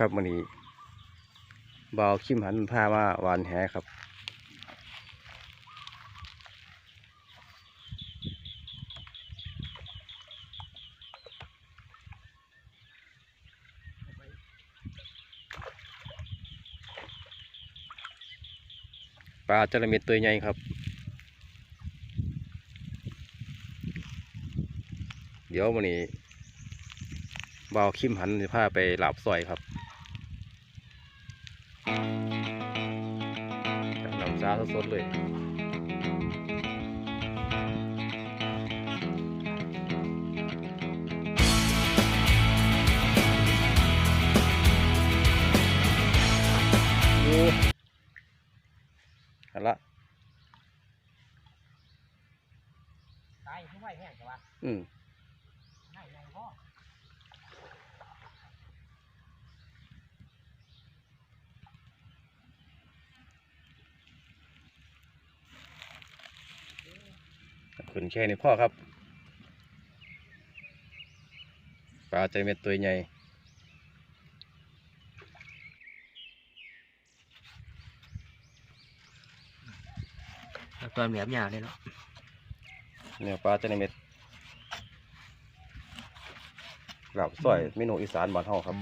ครับวันนี้บาวคิมหันผ้ามาหวานแหครับ ปลาจระเม็ดตัวใหญ่ครับ เดี๋ยววันนี้บาวคิมหันจะพาไปหลาบซอยครับ สดๆเลยโอ้หันละตายไม่ไหวแห้งใช่ปะอืมไม่ไงพ่อ ขึ้ นแค่นี้พ่อครับ ปลาใจเม็ดตัวใหญ่ตัวเหนียบยาวเลยเนาะเนี่ยปลาใจเม็ดหลาบซอยเมนูอีสานบ้านเฮาครับ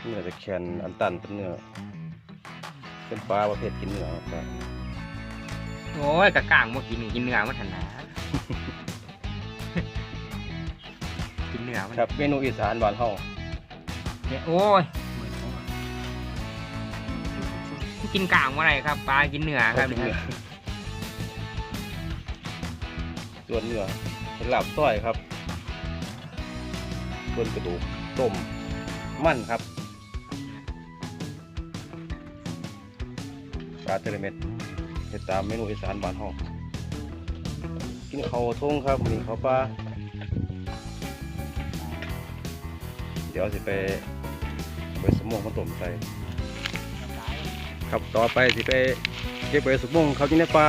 เนื้อจะแข็งอันตันเป็นเนื้อ เป็นปลาประเภทกินเนื้อครับ โอ้ยกะกลางมากินกินเนื้อมันทันนะกินเนื้อมันครับเมนูอีสานบ้านเฮาเนี่ยโอ้ยกินกลางว่าไรครับปลากินเนื้อครับกินนี่เนื้อครับส่วนเนื้อเป็นหลาบซอยครับส่วนกระดูกต้มมันครับ ปลาเทเลเม็ดเฮ็ดตามเมนูอีสานบ้านเฮากินข้าวทงครับมีข้าวปลาเดี๋ยวสิไปไปสมองมาต้มใส่ครับต่อไปสิไปเก็บไปสมองเขาอยู่ในปลา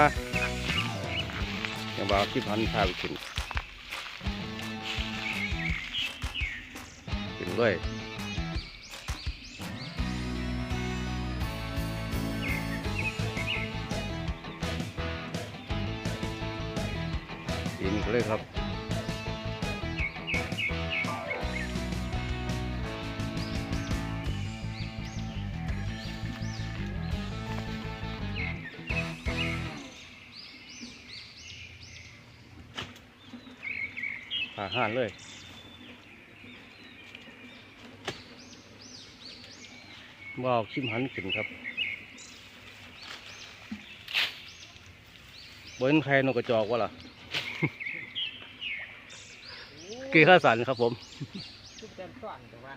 อย่างว่าที่พันพาไปกินกินเลย กเลยครับอาห่ารเลยว่าวคิมหันขึ้นครับบนใครนกกระจอกวะล่ะ กีข้าสันครับผมชุดเต็มส่วนแต่ว่า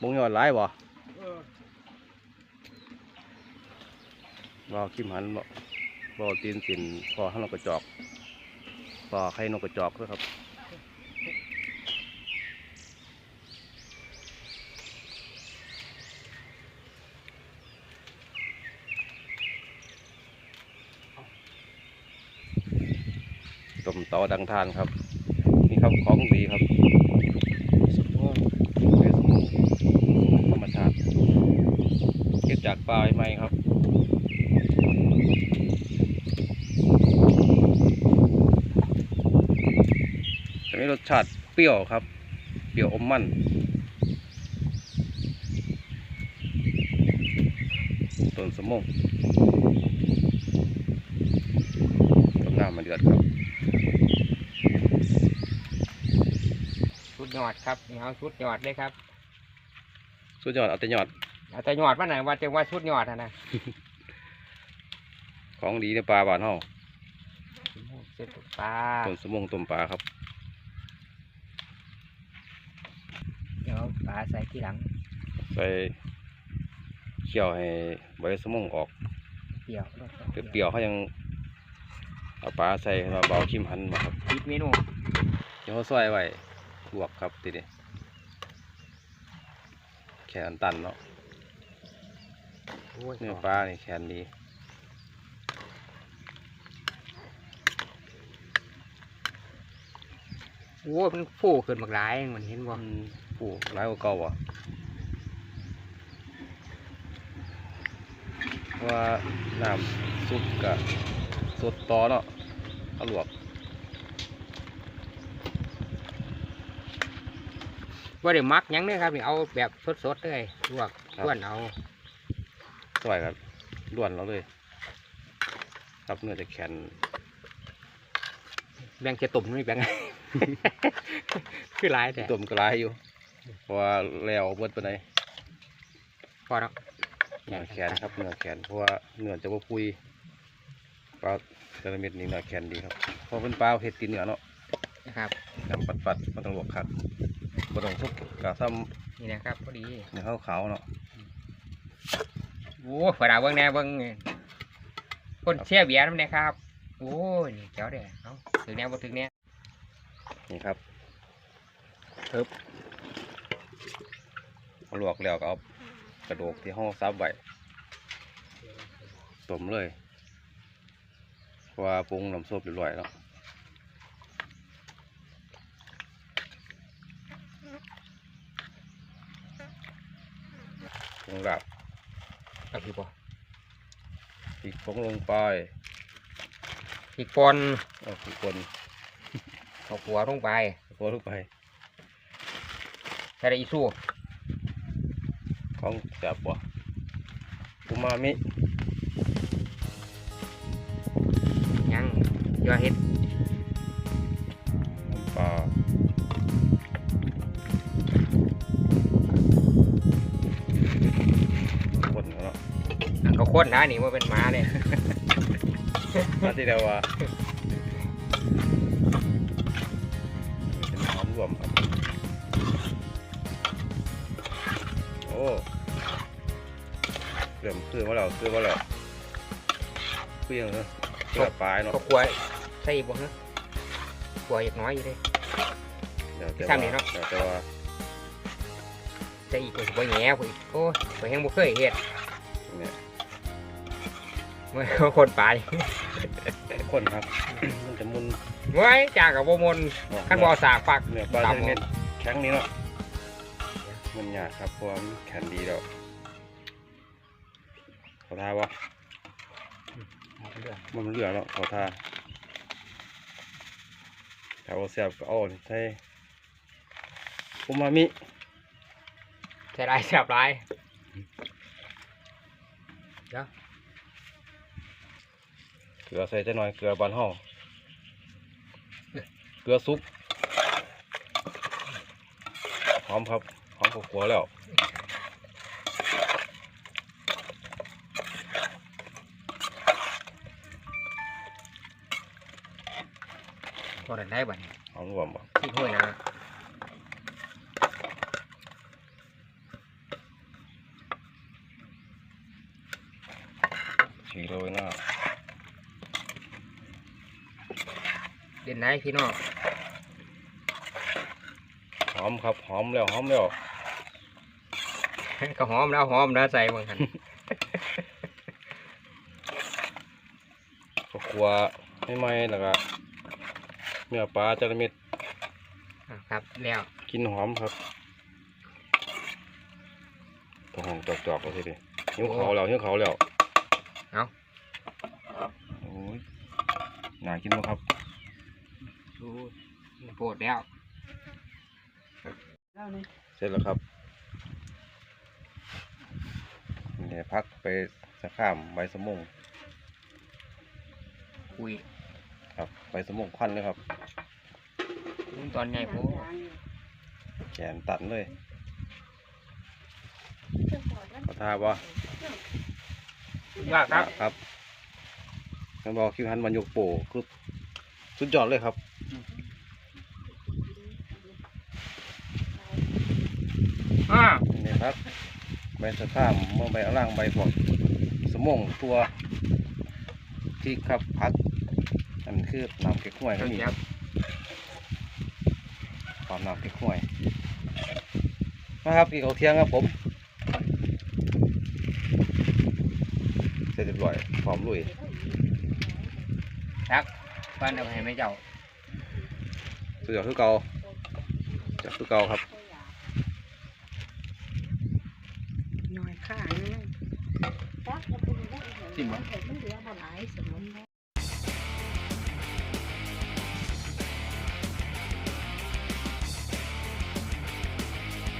บงยอดร้ายบ่เออว่าวคิมหันบ่บ่าวตีนสินพอให้นกกระจอกพอใครนกกระจอกด้วยครับ ต้มต่อดังทานครับ นี่ครับของดีครับสมองเป็นสมองธรรมชาติเก็บจากปลาใหม่ครับจะมีรสชาติเปรี้ยวครับ เปรี้ยวอมมันต้นสมงต้นน้ำมันเดือดครับ ชุด ยอดครับนี่เอาชุดยอดเลยครับสุดยอดเอาแต่ยอดเอาแต่ยอดมาไหนว่าจะว่าชุดยอดอะนะของดีในปลาบ้านเฮาเสร็จปลาต้นสมงต้มปลาครับเดี๋ยวปลาใส่ที่หลังใส่เคี่ยวให้ใบสมงออกเปรี้ยวรสเปรี้ยวๆเขายังเอาปลาใส่มาเบาคิมหันมาครับปิดเมนูเดี๋ยวเขาซอยไว้ ลวกครับทีนี้แขนตันเนาะโอ้ยเนื้อปลานี่แขนดีโอ้มันฟูขึ้นมากหลายมันเห็นบ่อืมโอ้ร้ายกว่าเก่าว่ะว่าน้ำซุปกับสดต่อเนาะเอาลวก ว่าได้มักหยังเลยครับนี่เอาแบบสดๆเลยลวกล้วนเอาสวยครับด่วนเราเลยครับเนื้อจะแข็งแบ่งจะตุ่มนี่แบ่งคือหลายแต่ต้มกระไรอยู่เพราะว่าแล้วเบิดไปไหนใพอแล้วเนื้อแข็งครับเนื้อแข็งเพราะว่าเนื้อจะว่าปุยปลาเทเลเม็ดนี่เนื้อแข็งดีครับเพราะเป็นปลาเห็ดกินเนื้อเนาะนะครับน้ำปัดปัดๆมันต้องลวกคักมั นต้องทุบกะซ้นี่นะครับพอดีำเนื้อขาวๆเนาะโอ้ฝราเบิ้งแน่เบิ้งคนเชี่ยเบียร์นั่นนะครับโอ้ยนี่เจ้าเด้อเอาถึงแน่บ่ถึงแน่นี่ครับปึ๊บเอาลวกแล้วก็เอากระดูกที่ห้องซับไว้ต้มเลยเพราะว่าปรุงน้ำซุปเรียบร้อยแล้ว ปรุงลาบเอาพี่บ่พริกผงลงไปพริกป่นเอาพริกคนเอาขัวลงไปโรยลงไปใส่ได้อีสู้ของจับบ่อูมามิยังอย่าเฮ็ด อันเขาข้นนะนี่ว่าเป็นหมาเลยมาที่เดียวว่าเป็นหอมรวมครับโอ้เริ่มคือว่าเราคือว่าเราคือยังเนอะเกลือปลายเนาะก็ขัวใส่อีกบ่ฮะขัวอีกน้อยอยู่เลยเดี๋ยวแต่ซ้ำว่านี่เนาะเดี๋ยวแต่ว่าใส่อีกบ่สิบ่แหง่บ่อีกโอ้ยบ่แห้งบ่เคยเฮ็ดเนี่ยเมื่อเขาคนปลาดิคนครับ มันจะมุนเว้ยจากกับบ่มนออกขั้นบ่สากปักเนี่ยปลาตามเม็ดแข็งนี้เนาะมันยากครับเพราะว่ามันแข็งดีแล้วเขาทาวะมันเหลือแล้วเขาทาถ้าเอาเสียบก็เอาใส่อูมามิใส่ได้แซ่บหลาย เกลือใส่จะหน่อยเกลือบานห้องเกลือซุปหอมครับหอมขัวๆแล้วพอได้ได้บัดนี้หอมรวมบ่ที่ห้วยนะฉีโรยหน้า เด่นได้พี่น้องหอมครับหอมแล้วหอมแล้วก็หอมแล้วหอมแล้วใส่บางคันข้าวคั่วไม่ไหม้แล้วก็เนื้อปลาจระเม็ดอะครับแล้วกลินหอมครับต้องห้องจอกๆก็สิดิหิวเขาวแล้วหิวเขาวแล้วเอาโอ้ยน่ากินบ่ครับ ดูโปรดแล้วเสร็จแล้วครับนี่พักไปสักข้ามใบสมงคุยครับใบสมงควันเลยครับตอนไงผมแขนตัดเลยเขาทาบ่ว่าครับครับท่านบอกคิวฮันมันยกโปคือสุดยอดเลยครับ อ่า นี่ครับ ใบสะพามเมื่อใบเอาล่างใบพวกสมงตัวที่ครับพักอันคือน้ำเก๊กฮวยก็มีครับความน้ำเก๊กฮวยมาครับกินข้าวเที่ยงครับผมเสร็จเรียบร้อยพร้อมลุยครับบ้านเอาให้ไม่เจ้าสุดยอดคือเก่าคจับตัวเก่าครับ หน่อย ข้างจักเอาไปได้เห็นมันเหลือบ่หลายสมุนไพร